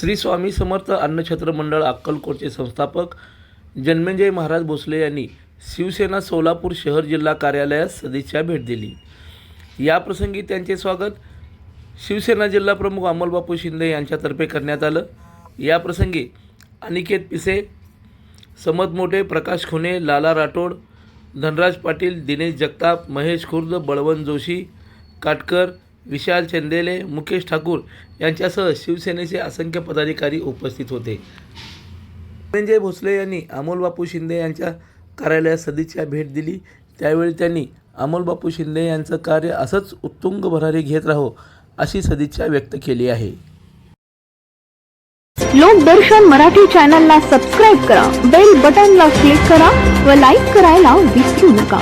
श्री स्वामी समर्थ अन्नछत्र मंडळ अक्कलकोटचे संस्थापक जन्मेजय महाराज भोसले यांनी शिवसेना सोलापूर शहर जिल्हा कार्यालयास सदिच्छा भेट दिली. याप्रसंगी त्यांचे स्वागत शिवसेना जिल्हा प्रमुख अमोलबापू शिंदे यांच्यातर्फे करण्यात आलं. याप्रसंगी अनिकेत पिसे समत मोठे प्रकाश खुने लाला राठोड धनराज पाटील दिनेश जगताप महेश खुर्द बळवंत जोशी काटकर विशाल चंदेले मुकेश ठाकूर यांच्यासह शिवसेनेचे असंख्य पदाधिकारी उपस्थित होते. धनंजय भोसले यांनी अमोलबापू शिंदे यांच्या कार्यालयात सदिच्छा भेट दिली. त्यावेळी त्यांनी अमोलबापू शिंदे यांचं कार्य असंच उत्तुंग भरारी घेत राहो अशी सदिच्छा व्यक्त केली आहे. लोकदर्शन मराठी चॅनलला सबस्क्राईब करा बेल बटनला क्लिक करा व लाईक करायला विसरू नका.